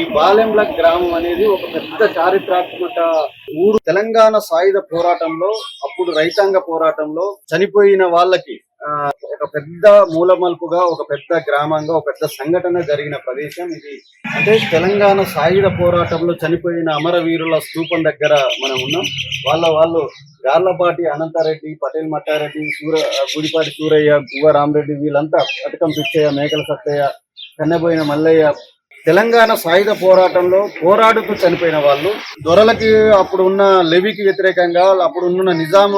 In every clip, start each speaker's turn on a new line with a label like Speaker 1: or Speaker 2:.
Speaker 1: ఈ బాలెంల గ్రామం అనేది ఒక పెద్ద చారిత్రాత్మక ఊరు. తెలంగాణ సాయుధ పోరాటంలో అప్పుడు రైతాంగ పోరాటంలో చనిపోయిన వాళ్ళకి ఆ, ఒక పెద్ద మూలమలుపుగా ఒక పెద్ద గ్రామంగా ఒక పెద్ద సంఘటన జరిగిన ప్రదేశం ఇది. అంటే తెలంగాణ సాయుధ పోరాటంలో చనిపోయిన అమరవీరుల స్థూపం దగ్గర మనం ఉన్నాం. వాళ్ళ వాళ్ళు గార్లపాటి అనంతారెడ్డి పటేల్ మట్టారెడ్డి సూర గుడిపాటి సూరయ్య గువ్వ రామరెడ్డి వీళ్ళంతా అటకం పిచ్చయ్య మేకల సత్తయ్య కన్నెబోయిన మల్లయ్య తెలంగాణ సాయుధ పోరాటంలో పోరాడుతూ చనిపోయిన వాళ్ళు దొరలకి అప్పుడు ఉన్న లెవీకి వ్యతిరేకంగా అప్పుడు ఉన్న నిజాం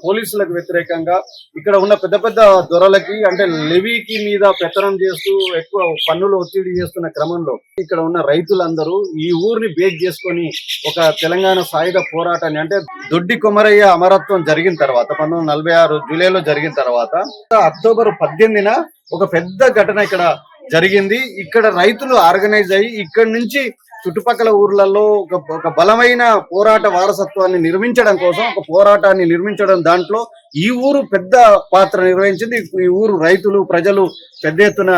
Speaker 1: పోలీసులకు వ్యతిరేకంగా ఇక్కడ ఉన్న పెద్ద పెద్ద దొరలకి అంటే లెవీకి మీద పెత్తనం చేస్తూ ఎక్కువ పన్నులు ఒత్తిడి చేస్తున్న క్రమంలో ఇక్కడ ఉన్న రైతులందరూ ఈ ఊరిని బేక్ చేసుకొని ఒక తెలంగాణ సాయుధ పోరాటాన్ని అంటే దొడ్డి కొమరయ్య అమరత్వం జరిగిన తర్వాత పంతొమ్మిది నలభై ఆరు జూలైలో జరిగిన తర్వాత అక్టోబర్ పద్దెనిమిదిన ఒక పెద్ద ఘటన ఇక్కడ జరిగింది. ఇక్కడ రైతులు ఆర్గనైజ్ అయ్యి ఇక్కడ నుంచి చుట్టుపక్కల ఊర్లలో ఒక ఒక బలమైన పోరాట వారసత్వాన్ని నిర్మించడం కోసం ఒక పోరాటాన్ని నిర్మించడం దాంట్లో ఈ ఊరు పెద్ద పాత్ర నిర్వహించింది. ఈ ఊరు రైతులు ప్రజలు పెద్ద ఎత్తున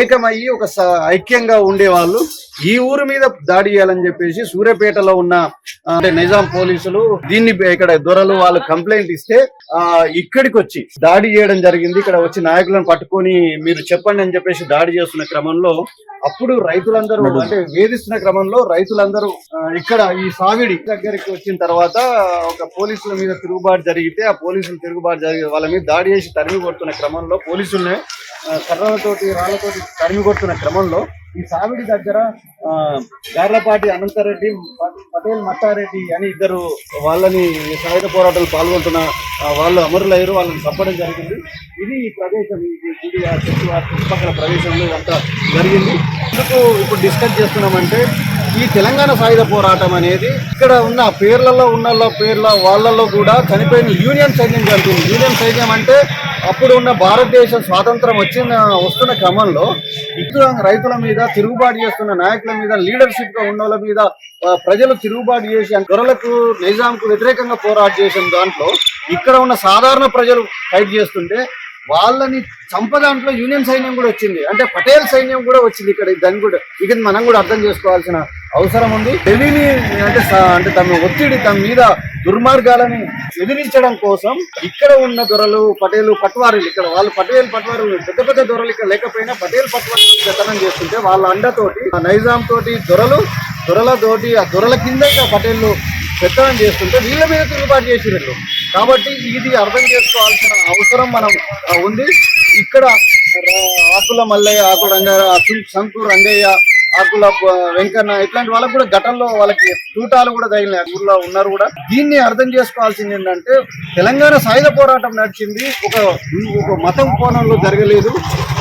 Speaker 1: ఏకమయ్యి ఒక ఐక్యంగా ఉండేవాళ్ళు. ఈ ఊరు మీద దాడి చేయాలని చెప్పేసి సూర్యాపేటలో ఉన్న అంటే నిజాం పోలీసులు దీన్ని ఇక్కడ దొరలు వాళ్ళు కంప్లైంట్ ఇస్తే ఆ ఇక్కడికి వచ్చి దాడి చేయడం జరిగింది. ఇక్కడ వచ్చి నాయకులను పట్టుకొని మీరు చెప్పండి అని చెప్పేసి దాడి చేస్తున్న క్రమంలో అప్పుడు రైతులందరూ అంటే వేధిస్తున్న క్రమంలో రైతులందరూ ఇక్కడ ఈ సావిడి దగ్గరికి వచ్చిన తర్వాత ఒక పోలీసుల మీద తిరుగుబాటు జరిగితే ఆ పోలీసులు తిరుగుబాటు జరిగే వాళ్ళ మీద దాడి చేసి తరిమి కొడుతున్న క్రమంలో పోలీసుల్ని కర్రలతోటి రాళ్ళతోటి తరిమి కొడుతున్న క్రమంలో ఈ సావిడి దగ్గర గార్లపాటి అనంతరెడ్డి పటేల్ మట్టారెడ్డి అని ఇద్దరు వాళ్ళని సాయుధ పోరాటాలు పాల్గొంటున్న వాళ్ళు అమరులయ్యారు వాళ్ళని చంపడం జరిగింది. ఇది ఈ ప్రదేశం ఇది ఆ చెట్టు ఆ చుట్టుపక్కల ప్రదేశంలో ఇదంతా జరిగింది. ఎందుకు ఇప్పుడు డిస్కస్ చేస్తున్నామంటే ఈ తెలంగాణ సాయుధ పోరాటం అనేది ఇక్కడ ఉన్న పేర్లలో ఉన్న పేర్ల వాళ్ళలో కూడా చనిపోయిన యూనియన్ సైన్యం జరుగుతుంది. యూనియన్ సైన్యం అంటే అప్పుడు ఉన్న భారతదేశం స్వాతంత్రం వచ్చిన వస్తున్న క్రమంలో ఇక్కడ రైతుల మీద తిరుగుబాటు చేస్తున్న నాయకుల మీద లీడర్షిప్గా ఉన్న వాళ్ళ మీద ప్రజలు తిరుగుబాటు చేసి దొరలకు నిజాంకు వ్యతిరేకంగా పోరాట చేసిన దాంట్లో ఇక్కడ ఉన్న సాధారణ ప్రజలు ఫైట్ చేస్తుంటే వాళ్ళని చంప దాంట్లో యూనియన్ సైన్యం కూడా వచ్చింది. అంటే పటేల్ సైన్యం కూడా వచ్చింది ఇక్కడ. దాన్ని కూడా ఇక మనం కూడా అర్థం చేసుకోవాల్సిన అవసరం ఉంది ఢిల్లీని అంటే అంటే తమ ఒత్తిడి తమ మీద దుర్మార్గాలని ఎదిరించడం కోసం ఇక్కడ ఉన్న దొరలు పటేలు పట్వారీలు ఇక్కడ వాళ్ళు పటేల్ పట్వారు పెద్ద పెద్ద దొరలు ఇక్కడ లేకపోయినా పటేల్ పట్వారీలు జతనం చేస్తుంటే వాళ్ళ అండతోటి ఆ నైజాం తోటి దొరలు దొరలతోటి ఆ దొరల కింద ఇక పటేళ్ళు పెత్తనం చేస్తుంటే వీళ్ళ మీద తిరుగుబాటు చేసినట్లు కాబట్టి ఇది అర్థం చేసుకోవాల్సిన అవసరం మనం ఉంది. ఇక్కడ రా- ఆకుల మల్లయ్య ఆకుల రంగారావు సంతూర్ రంగయ్య ఆకుల వెంకన్న ఇట్లాంటి వాళ్ళకు కూడా గతంలో వాళ్ళకి తూటాలు కూడా తగిలినాయి. ఊర్లో ఉన్నారు కూడా. దీన్ని అర్థం చేసుకోవాల్సింది ఏంటంటే తెలంగాణ సాయుధ పోరాటం నడిచింది. ఒక ఒక మతం కోణంలో జరగలేదు.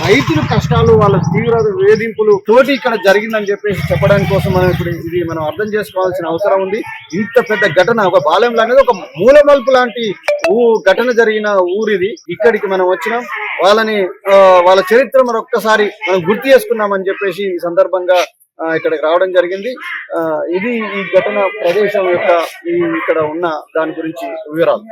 Speaker 1: రైతుల కష్టాలు వాళ్ళ తీవ్ర వేధింపులు తోటి ఇక్కడ జరిగిందని చెప్పేసి చెప్పడానికి కోసం మనం ఇప్పుడు ఇది మనం అర్థం చేసుకోవాల్సిన అవసరం ఉంది. ఇంత పెద్ద ఘటన ఒక బాల్యం లాంటిది ఒక మూలమల్పు లాంటి ఊ ఘటన జరిగిన ఊరిది. ఇక్కడికి మనం వచ్చినాం. వాళ్ళని వాళ్ళ చరిత్ర మరొక్కసారి మనం గుర్తు చేసుకున్నామని చెప్పేసి ఈ సందర్భంగా ఇక్కడికి రావడం జరిగింది. ఆ, ఇది ఈ ఘటన ప్రదేశం యొక్క ఇక్కడ ఉన్న దాని గురించి వివరాలు.